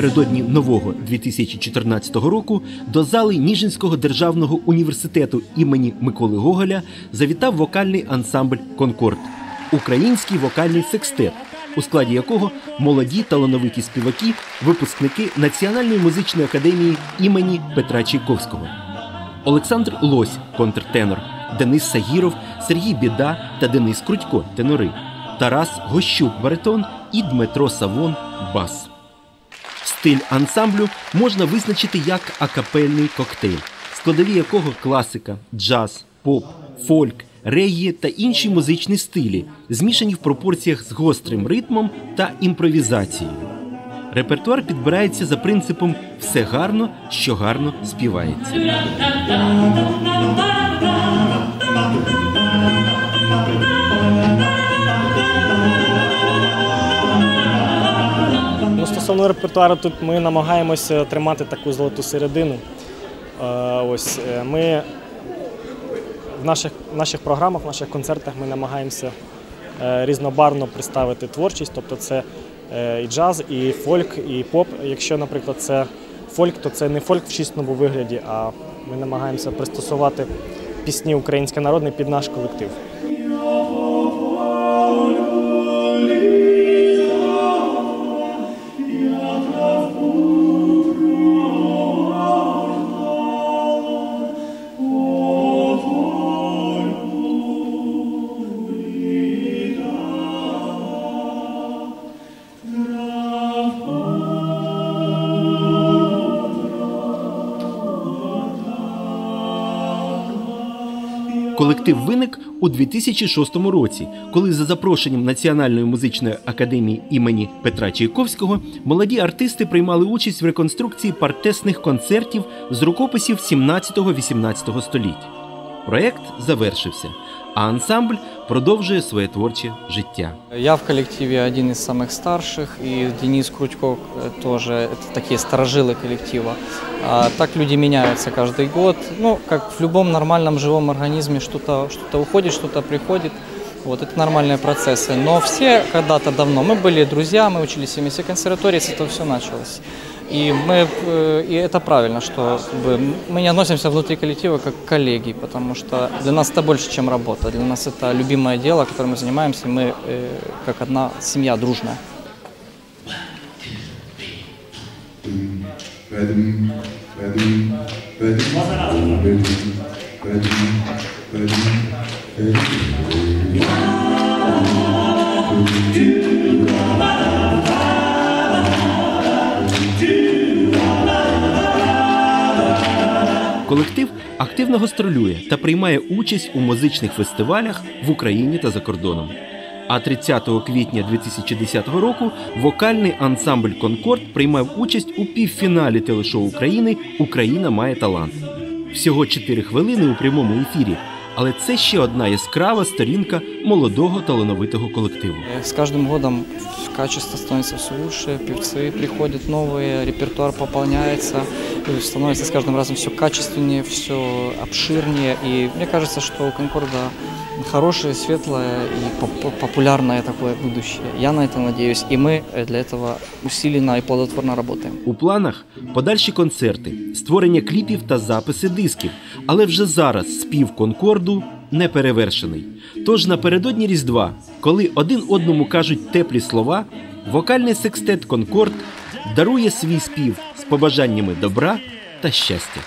Напередодні нового 2014 року до зали Ніжинського державного університету імені Миколи Гоголя завітав вокальний ансамбль Конкорд, український вокальний секстет, у складі якого молоді талановиті співаки, випускники Національної музичної академії імені Петра Чайковського. Олександр Лось, контртенор, Денис Сагіров, Сергій Біда та Денис Крутько тенори, Тарас Гощук баритон і Дмитро Савон бас. Стиль ансамблю можна визначити як акапельний коктейль, складові якого класика, джаз, поп, фольк, реггі та інші музичні стилі, змішані в пропорціях з гострим ритмом та імпровізацією. Репертуар підбирається за принципом все гарно, що гарно співається. Ну, репертуару, тут ми намагаємося тримати таку золоту середину. Е, Ось е, ми в наших, в наших програмах, в наших концертах ми намагаємося е, різнобарвно представити творчість, тобто це і джаз, і фольк, і поп. Якщо, наприклад, це фольк, то це не фольк в чистому вигляді, а ми намагаємося пристосувати пісні українські народні під наш колектив. Колектив виник у 2006 році, коли за запрошенням Національної музичної академії імені Петра Чайковського молоді артисти приймали участь в реконструкції партесних концертів з рукописів 17-18 століть. Проект завершився, а ансамбль продовжує своє творче життя. Я в коллективе один из самых старших, и Денис Крутько э, тоже, это такие сторожилы коллектива. А так люди меняются каждый год. Ну, как в любом нормальном живом организме, что-то что уходит, что-то приходит. Вот это нормальные процессы. Но все когда-то давно, мы были друзья, мы учились вместе в консерватории, с этого все началось. И, мы, э, и это правильно, что как бы, мы не относимся внутри коллектива как к коллеги, потому что для нас это больше, чем работа. Для нас это любимое дело, которым мы занимаемся, и мы э, как одна семья дружная. Колектив активно гастролює та приймає участь у музичних фестивалях в Україні та за кордоном. А 30 квітня 2010 року вокальний ансамбль Конкорд приймав участь у півфіналі телешоу України Україна має талант. Всього 4 хвилини у прямому ефірі Але це ще одна яскрава сторінка молодого талановитого колективу. Э, С каждым годом качество становится все лучше, певцы приходят новые, репертуар пополняется, и становится с каждым разом все качественнее, все обширнее. И мне кажется, что у Конкорда хорошее, светлое и поп- популярное такое будущее. Я на это надеюсь, и мы э, для этого усиленно и плодотворно работаем. У планах подальші концерти, створення кліпів та записи дисків. але вже зараз спів Конкорду не перевершений. Тож напередодні Різдва, коли один одному кажуть теплі слова, вокальний секстет Конкорд дарує свій спів з побажаннями добра та щастя.